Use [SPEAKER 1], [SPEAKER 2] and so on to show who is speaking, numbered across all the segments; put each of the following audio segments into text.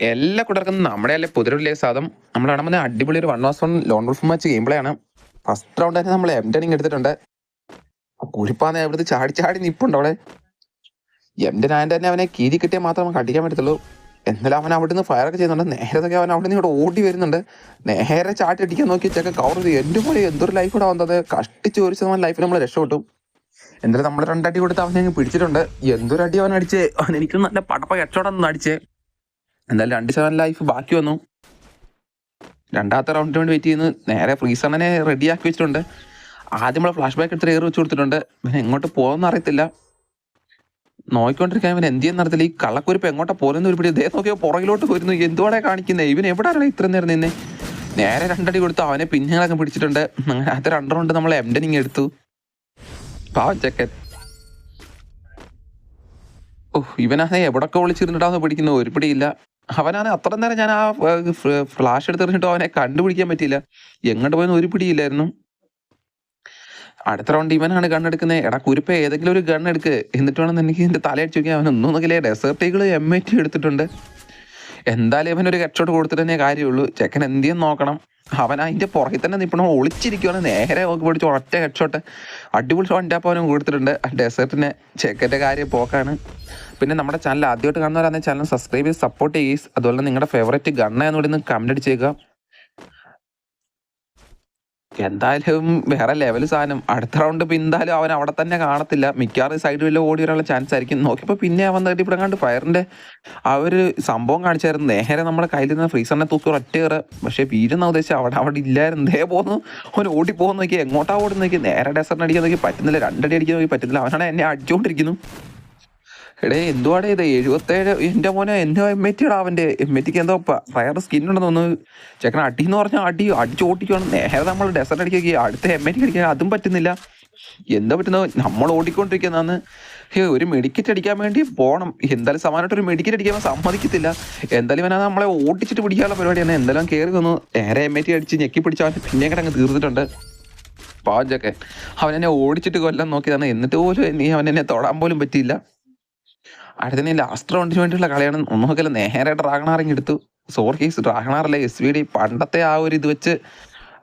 [SPEAKER 1] എല്ലാ കൂട്ടർക്കും നമ്മുടെ അല്ലെ പുതിയൊരു സാധം നമ്മൾ കാണുമ്പോൾ അടിപൊളി ഒരു one versus one lone wolf match gameplay ആണ്. ഫസ്റ്റ് റൗണ്ട് തന്നെ നമ്മൾ എം ടെനിങ് എടുത്തിട്ടുണ്ട്. കുരിപ്പാന്ന് അവിടുത്തെ ചാടി ചാടി നിപ്പുണ്ട് അവിടെ എം ടെൻ ആയതിന്റെ തന്നെ അവനെ കീരി കിട്ടിയാൽ മാത്രമേ നമുക്ക് അടിക്കാൻ പറ്റത്തുള്ളൂ. എന്നാലും അവൻ നിന്ന് ഫയർ ഒക്കെ ചെയ്യുന്നുണ്ട്. നേരത്തെ അവൻ അവിടെ നിന്ന് ഇവിടെ ഓടി വരുന്നുണ്ട്. നേരെ ചാട്ടി അടിക്കാൻ നോക്കി ചെക്ക കവർ ചെയ്തു. എന്റെ പോലെ എന്തൊരു ലൈഫ് കൂടെ വന്നത്. കഷ്ടിച്ച് ഒരു ശതമാനം ലൈഫിൽ നമ്മൾ രക്ഷപ്പെട്ടു. എന്തായാലും നമ്മൾ രണ്ടടി കൊടുത്ത് അവനെ പിടിച്ചിട്ടുണ്ട്. എന്തൊരു അടി അവൻ അടിച്ച്. അവൻ എനിക്ക് നല്ല പടപ്പ കച്ചവടം അടിച്ചേ. എന്തായാലും രണ്ട് ശതമാനം ലൈഫ് ബാക്കി വന്നു. രണ്ടാമത്തെ റൗണ്ടിന് വേണ്ടി വെയിറ്റ് ചെയ്യുന്നു. നേരെ ഫ്രീസണനെ റെഡി ആക്കി വെച്ചിട്ടുണ്ട്. ആദ്യം നമ്മൾ ഫ്ലാഷ് ബാക്ക് എടുത്ത് കയറി വെച്ച് കൊടുത്തിട്ടുണ്ട്. പിന്നെ എങ്ങോട്ട് പോകുമെന്ന് അറിയത്തില്ല. നോക്കിക്കൊണ്ടിരിക്കാൻ ഇവൻ എന്ത് ചെയ്യുന്ന നടത്തില്ല ഈ കള്ളക്കുരിപ്പ് എങ്ങോട്ട് പോകുന്ന ഒരു പിടി ഇതേ നോക്കിയോ പുറകിലോട്ട് പോയിരുന്നു എന്തുവാടെ കാണിക്കുന്നത് ഇവൻ എവിടെയാണ് ഇത്ര നേരം നിന്നെ? നേരെ രണ്ടടി കൊടുത്ത് അവനെ പിന്നുകളൊക്കെ പിടിച്ചിട്ടുണ്ട്. അങ്ങനെ അത് രണ്ട് റൗണ്ട് നമ്മൾ എംഡനിങ് എടുത്തു. പാവം ചെക്കൻ. ഓ ഇവനാ എവിടൊക്കെ വിളിച്ചിരുന്നിട്ടാന്ന് പിടിക്കുന്നത് ഒരു പിടിയില്ല. അവനാണ് അത്ര നേരം ഞാൻ ആ ഫ്ലാഷ് എടുത്തെറിഞ്ഞിട്ട് അവനെ കണ്ടുപിടിക്കാൻ പറ്റിയില്ല. എങ്ങോട്ട് പോയെന്ന് ഒരു പിടിയില്ലായിരുന്നു. അടുത്ത റൗണ്ട് ഇവനാണ് കണ്ണെടുക്കുന്നത് എടാ കുരുപ്പ ഏതെങ്കിലും ഒരു ഗൺ എടുക്ക്. എന്നിട്ട് വേണം എനിക്ക് എന്റെ തലയടിച്ച് നോക്കിയാൽ അവൻ ഒന്നും നോക്കില്ലേ. ഡെസേർട്ടുകൾ എം ഐ ടി എടുത്തിട്ടുണ്ട്. എന്തായാലും ഇവനൊരു ഒരു ഹെഡ്ഷോട്ട് കൊടുത്തിട്ട് തന്നെ കാര്യമുള്ളൂ. ചെക്കൻ എന്തിയും നോക്കണം. അവൻ അതിന്റെ പുറകിൽ തന്നെ നിൽപ്പണം ഒളിച്ചിരിക്കുവാണ്. നേരെ നോക്കി പിടിച്ച് ഒറ്റ ഹെഡ്ഷോട്ട് അടിപൊളി ഷോട്ട് അപ്പം അവനും കൊടുത്തിട്ടുണ്ട്. ഡെസേർട്ടിന്റെ ചെക്കന്റെ കാര്യം പോക്കാണ്. പിന്നെ നമ്മുടെ ചാനൽ ആദ്യമായിട്ട് കാണുന്നവരാണെങ്കിൽ ചാനൽ സബ്സ്ക്രൈബ് ചെയ്ത് സപ്പോർട്ട് ചെയ്യുക അതുപോലെ നിങ്ങളുടെ ഫേവറേറ്റ് ഗണ്ണ എന്നുകൂടി ഒന്ന് കമന്റ് അടിച്ചേക്കുക എന്തായാലും വേറെ ലെവൽ സാധനം. അടുത്ത റൗണ്ട് ഇപ്പം എന്തായാലും അവൻ അവിടെ തന്നെ കാണത്തില്ല. മിക്കവാറും സൈഡ് വല്ല ഓടി വരാനുള്ള ചാൻസ് ആയിരിക്കും. നോക്കിയപ്പോൾ പിന്നെ അവൻ തട്ടി ഇവിടെ കണ്ട് ഫയറിന്റെ ആ ഒരു സംഭവം കാണിച്ചായിരുന്നു. നേരെ നമ്മുടെ കയ്യിൽ നിന്ന് ഫ്രീസറിനെ തൂക്കി ഒറ്റ കയറ. പക്ഷേ വീരെന്ന ഉദ്ദേശിച്ച് അവിടെ അവിടെ ഇല്ലായിരുന്നു. ദേ പോകുന്നു അവൻ ഓടി പോകുന്ന നോക്കി. എങ്ങോട്ടാ ഓടുന്നു നോക്കി. നേരെ ഡെസറിന് അടിക്കാൻ നോക്കി. പറ്റുന്നില്ല. രണ്ടടി അടിക്കാൻ നോക്കി. പറ്റുന്നില്ല. അവനാണ് എന്നെ അടിച്ചുകൊണ്ടിരിക്കുന്നു എടേ എന്തുവാടേ ഇത്? എഴുപത്തേഴ് എന്റെ മോനെ എന്റെ എം എ ടിയുടെ അവന്റെ എം എ ടിക്ക് എന്തോ റയർ സ്കിൻ ഉണ്ടെന്ന് തോന്നുന്നു. ചെക്കൻ അടി എന്ന് പറഞ്ഞാൽ അടി അടിച്ച് ഓട്ടിക്കുകയാണ് നേരെ നമ്മൾ ഡെസേർട്ട് അടിക്കുക അടുത്ത എം എ ടി അടിക്കാൻ അതും പറ്റുന്നില്ല. എന്താ പറ്റുന്നത് നമ്മൾ ഓടിക്കൊണ്ടിരിക്കുന്നതാണ്. ഒരു മെഡിക്കറ്റ് അടിക്കാൻ വേണ്ടി പോകണം എന്തായാലും സമാനമായിട്ട് ഒരു മെഡിക്കറ്റ് അടിക്കാൻ സമ്മതിക്കത്തില്ല. എന്തായാലും ഇവനാ നമ്മളെ ഓടിച്ചിട്ട് പിടിക്കാനുള്ള പരിപാടിയാണ്. എന്തായാലും കയറി വന്നു. നേരെ എം എ ടി അടിച്ച് ഞെക്കി പിടിച്ചാൽ പിന്നെ അങ്ങ് തീർത്തിട്ടുണ്ട്. പാവഞ്ചൊക്കെ അവൻ എന്നെ ഓടിച്ചിട്ട് കൊല്ലാൻ നോക്കിയതാണ്. എന്നിട്ട് പോലും നീ അവൻ എന്നെ തൊടാൻ പോലും പറ്റിയില്ല. അടുത്ത ലാസ്റ്റ് റൗണ്ടിന് വേണ്ടിയുള്ള കളിയാണ്. ഒന്നുമൊക്കെ നേരെ ഡ്രാഗണാറിങ് എടുത്തു. സോറി ഡ്രാഗണാറല്ലേ എസ് വി ഡി പണ്ടത്തെ ആ ഒരു ഇത് വെച്ച്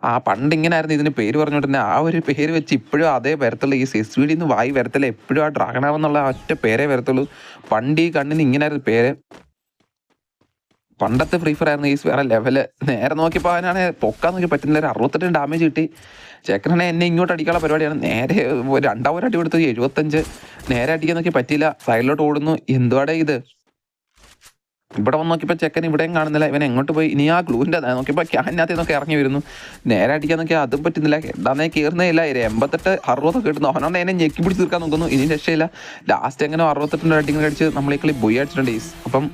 [SPEAKER 1] ആ പണ്ട് ഇങ്ങനെ ആയിരുന്നു ഇതിന് പേര് പറഞ്ഞുകൊണ്ട് തന്നെ ആ ഒരു പേര് വെച്ച് ഇപ്പോഴും അതേ വരത്തുള്ളൂ. ഈ എസ് വി ഡി വായി വരത്തില്ല. എപ്പോഴും ആ ഡ്രാഗണാർ എന്നുള്ള ഒറ്റ പേരേ വരത്തുള്ളൂ. പണ്ട് ഈ കണ്ണിന് ഇങ്ങനെ ആയിരുന്നു പേര്. പണ്ടത്തെ ഫ്രീ ഫയർ ആയിരുന്നു ഈ വേറെ ലെവൽ നേരെ നോക്കിയപ്പോൾ അവനാണ് പൊക്കാൻ നോക്കി പറ്റുന്നില്ല ഒരു അറുപത്തെട്ട് ഡാമേജ് കിട്ടി. ചേക്കനാണെ എന്നെ ഇങ്ങോട്ട് അടിക്കാനുള്ള പരിപാടിയാണ്. നേരെ ഒരു അടി കൊടുത്തത് എഴുപത്തഞ്ച്. നേരെ അടിക്കാൻ നോക്കി പറ്റിയില്ല. സൈഡിലോട്ട് ഓടുന്നു. എന്തുവാടേ ഇത്? ഇവിടെ വന്ന് നോക്കിയപ്പോൾ ചെക്കൻ ഇവിടെയും കാണുന്നില്ല. ഇവൻ എങ്ങോട്ട് പോയി? ഇനി ആ ഗ്ലൂവിന്റെ നോക്കിയപ്പോൾ ക്യാനകത്ത് നിന്നൊക്കെ ഇറങ്ങി വരുന്നു. നേരെ അടിക്കാൻ നോക്കിയാൽ അതും പറ്റുന്നില്ല. എന്താണേ കയറുന്നേ ഇല്ല ഒരു എൺപത്തെട്ട് അറുപതൊക്കെ കിട്ടുന്നു. അവനോണ്ട് എന്നെ ഞെക്കി പിടിച്ച് തീർക്കാൻ നോക്കുന്നു. ഇനി രക്ഷയില്ല. ലാസ്റ്റ് എങ്ങനെ അറുപത്തെട്ടിന്റെ അടിങ്ങനെ അടിച്ച് നമ്മളെ കളി ബൊയ് അടിച്ചിട്ടുണ്ട് ഈസ്. അപ്പം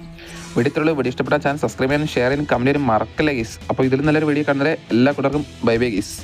[SPEAKER 1] വീഡിയോത്തുള്ള വീഡിയോ ഇഷ്ടപ്പെട്ട ചാനൽ സബ്സ്ക്രൈബ് ചെയ്യാനും ഷെയർ ചെയ്യാനും കമന്റ് ചെയ്യാനും മറക്കല്ല ഗീസ് അപ്പോൾ ഇതിൽ നല്ലൊരു വീഡിയോ കണ്ടത് എല്ലാ കൂട്ടർക്കും ബൈ ബൈ ഗീസ്